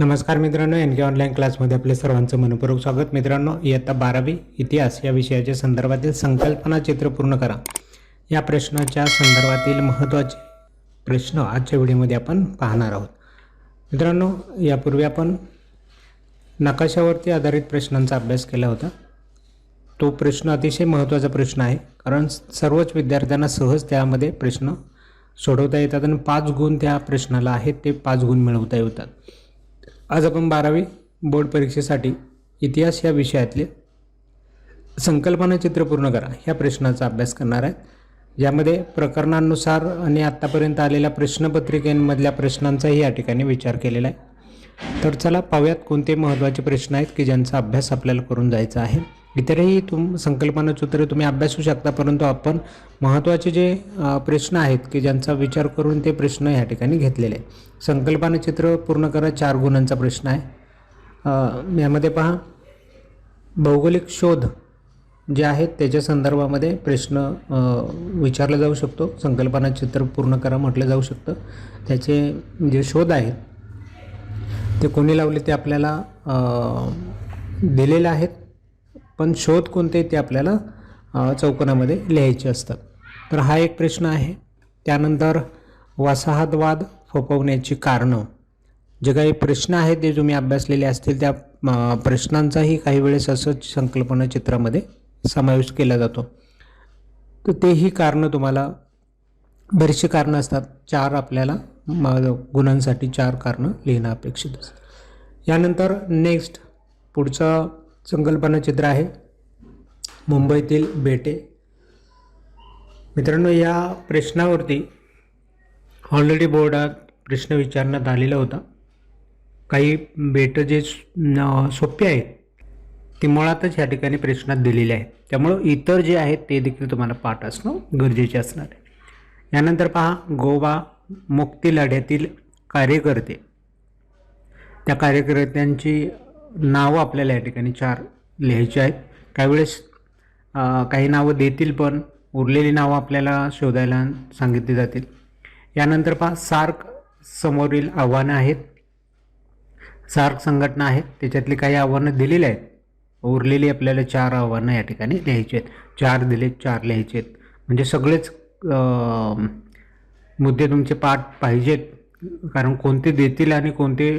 नमस्कार मित्रांनो एन के ऑनलाईन क्लासमध्ये आपले सर्वांचं मनपूर्वक स्वागत. मित्रांनो इयत्ता बारावी इतिहास या विषयाच्या संदर्भातील संकल्पना चित्र पूर्ण करा. या प्रश्नाच्या संदर्भातील महत्त्वाचे प्रश्न आजच्या व्हिडिओमध्ये आपण पाहणार आहोत. मित्रांनो यापूर्वी आपण नकाशावरती आधारित प्रश्नांचा अभ्यास केला होता. तो प्रश्न अतिशय महत्त्वाचा प्रश्न आहे कारण सर्वच विद्यार्थ्यांना सहज त्यामध्ये प्रश्न सोडवता येतात आणि पाच गुण त्या प्रश्नाला आहेत ते पाच गुण मिळवता येतात. आज आपण बारावी बोर्ड परीक्षेसाठी इतिहास या विषयातले संकल्पना चित्र पूर्ण करा ह्या प्रश्नाचा अभ्यास करणार आहे. यामध्ये प्रकरणानुसार आणि आत्तापर्यंत आलेल्या प्रश्नपत्रिकेमधल्या प्रश्नांचाही या ठिकाणी विचार केलेला आहे. तर चला पाहूयात कोणते महत्त्वाचे प्रश्न आहेत की ज्यांचा अभ्यास आपल्याला करून जायचा आहे. इतरही तुम संकल्पना सूत्र तुम्ही अभ्यासू शकता परंतु आपण महत्त्वाचे जे प्रश्न आहेत की ज्यांचा विचार करून ते प्रश्न या ठिकाणी घेतलेले आहे संकल्पना चित्र पूर्ण करा चार गुणांचा प्रश्न आहे. यामध्ये पहा. भौगोलिक शोध जे आहेत त्याच्या संदर्भामध्ये प्रश्न विचारला जाऊ शकतो. संकल्पना चित्र पूर्ण करा म्हटलं जाऊ शकतं. त्याचे जे शोध आहेत ते कोणी लावले ते आपल्याला दिलेले आहेत. पण शोध कोणते ते आपल्याला चौकोनामध्ये लिहायचे असतात. तर हा एक प्रश्न आहे. त्यानंतर वसाहतवाद फोपवण्याची कारणं. जे काही प्रश्न आहेत ते तुम्ही अभ्यासलेले असतील त्या प्रश्नांचाही काही वेळेस असंच संकल्पना चित्रामध्ये समावेश केला जातो. तर तेही कारणं तुम्हाला बरीचशी कारणं असतात. चार आपल्याला गुणांसाठी चार कारणं लिहिणं अपेक्षित असतं. यानंतर नेक्स्ट पुढचं संकल्पना चित्र आहे. मुंबईतील बेटे. मित्रांनो या प्रश्नावरती ऑलरेडी बोर्डात प्रश्न विचारण्यात आलेला होता. काही बेटं जे सोपे आहेत ती मुळातच या ठिकाणी प्रश्नात दिलेली आहेत. त्यामुळं इतर जे आहेत ते देखील तुम्हाला पाठ असणं गरजेचे असणार आहे. यानंतर पहा गोवा मुक्ती लढ्यातील कार्यकर्ते. त्या कार्यकर्त्यांची नावं आपल्याला या ठिकाणी चार लिहायची आहेत. काही वेळेस काही नावं देतील पण उरलेली नावं आपल्याला शोधायला सांगितली जातील. यानंतर पहा सार्क समोरील आव्हानं आहेत. सार्क संघटना आहेत. त्याच्यातली काही आव्हानं दिलेली आहेत. उरलेली आपल्याला चार आव्हानं या ठिकाणी लिहायची आहेत. चार दिले चार लिहायचे आहेत. म्हणजे सगळेच मुद्दे तुमचे पाठ पाहिजेत. कारण कोणते देतील आणि कोणते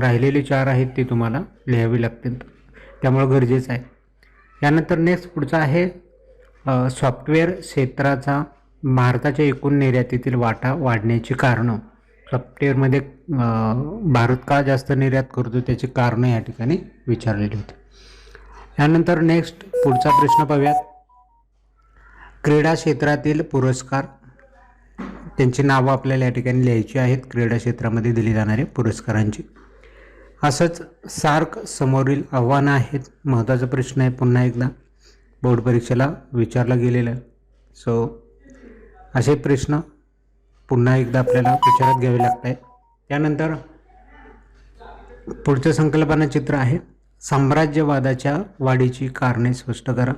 राहिलेले चार आहेत ते तुम्हाला लिहावे लागतील. त्यामुळं गरजेचं आहे. यानंतर नेक्स्ट पुढचा आहे सॉफ्टवेअर क्षेत्राचा भारताच्या एकूण निर्यातीतील वाटा वाढण्याची कारणं. सॉफ्टवेअरमध्ये भारत का जास्त निर्यात करतो त्याची कारणं या ठिकाणी विचारलेली होती. यानंतर नेक्स्ट पुढचा प्रश्न पाहूयात. क्रीडा क्षेत्रातील पुरस्कार त्यांची नावं आपल्याला या ठिकाणी लिहायची आहेत. क्रीडा क्षेत्रामध्ये दिली जाणारे पुरस्कारांची. असंच सार्क समोरील आव्हानं आहेत. महत्त्वाचा प्रश्न आहे. पुन्हा एकदा बोर्ड परीक्षेला विचारला गेलेला. सो असे प्रश्न पुन्हा एकदा आपल्याला विचारात घ्यावे लागत आहेत त्यानंतर पुढचं संकल्पना चित्र आहे. साम्राज्यवादाच्या वाढीची कारणे स्पष्ट करा.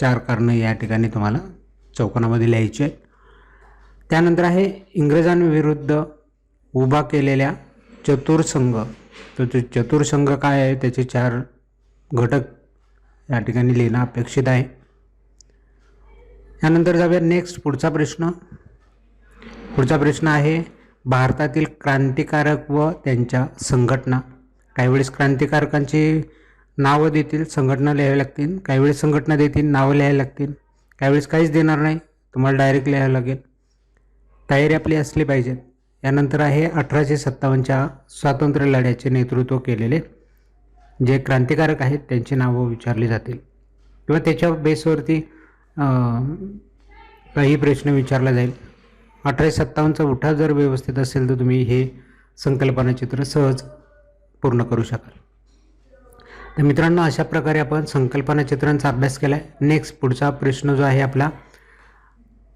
चार कारणं या ठिकाणी तुम्हाला चौकोनामध्ये लिहायची आहेत. त्यानंतर आहे इंग्रजांविरुद्ध उभा केलेल्या चतुर्संघ तो चतुरसंघ काय आहे? त्याचे चार घटक या ठिकाणी लिहिणं अपेक्षित आहे. यानंतर जाऊया नेक्स्ट पुढचा प्रश्न. पुढचा प्रश्न आहे भारतातील क्रांतिकारक व त्यांच्या संघटना. काही वेळेस क्रांतिकारकांची नावं देतील संघटना लिहाव्या लागतील. काही वेळेस संघटना देतील नावं लिहायला लागतील. काही वेळेस काहीच देणार नाही. तुम्हाला डायरेक्ट लिहावं लागेल. तयारी आपली असली पाहिजे. यानंतर आहे अठराशे सत्तावन्नच्या स्वातंत्र्य लढ्याचे नेतृत्व केलेले जे क्रांतिकारक आहेत त्यांची नावं विचारली जातील. किंवा त्याच्या बेसवरती काही प्रश्न विचारला जाईल. अठराशे सत्तावन्नचा उठाव जर व्यवस्थित असेल तर तुम्ही हे संकल्पना चित्र सहज पूर्ण करू शकाल. तर मित्रांनो अशा प्रकारे आपण संकल्पना चित्रांचा अभ्यास केला आहे नेक्स्ट पुढचा प्रश्न जो आहे आपला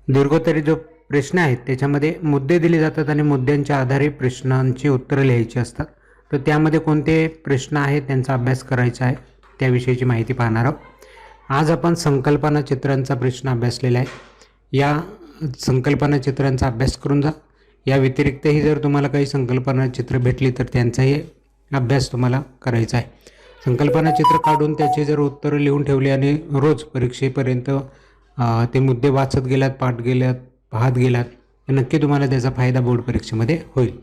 दीर्घोत्तरी जो प्रश्न आहेत. त्याच्यामध्ये मुद्दे दिले जातात आणि मुद्द्यांच्या आधारे प्रश्नांची उत्तरं लिहायची असतात. तर त्यामध्ये कोणते प्रश्न आहेत त्यांचा अभ्यास करायचा आहे त्याविषयीची माहिती पाहणार आहोत. आज आपण संकल्पना चित्रांचा प्रश्न अभ्यासलेला आहे. या संकल्पना चित्रांचा अभ्यास करून जा. या व्यतिरिक्तही जर तुम्हाला काही संकल्पना चित्र भेटली तर त्यांचाही अभ्यास तुम्हाला करायचा आहे. संकल्पना चित्र काढून त्याची जर उत्तरं लिहून ठेवली आणि रोज परीक्षेपर्यंत ते मुद्दे वाचत गेल्यात पाठ गेल्यात पाहत गेलात तर नक्की तुम्हाला त्याचा फायदा बोर्ड परीक्षेमध्ये होईल.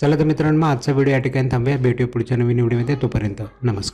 चला तर मित्रांनो आजचा व्हिडिओ या ठिकाणी थांबूया. भेटूया पुढच्या नवीन व्हिडिओमध्ये. तोपर्यंत नमस्कार.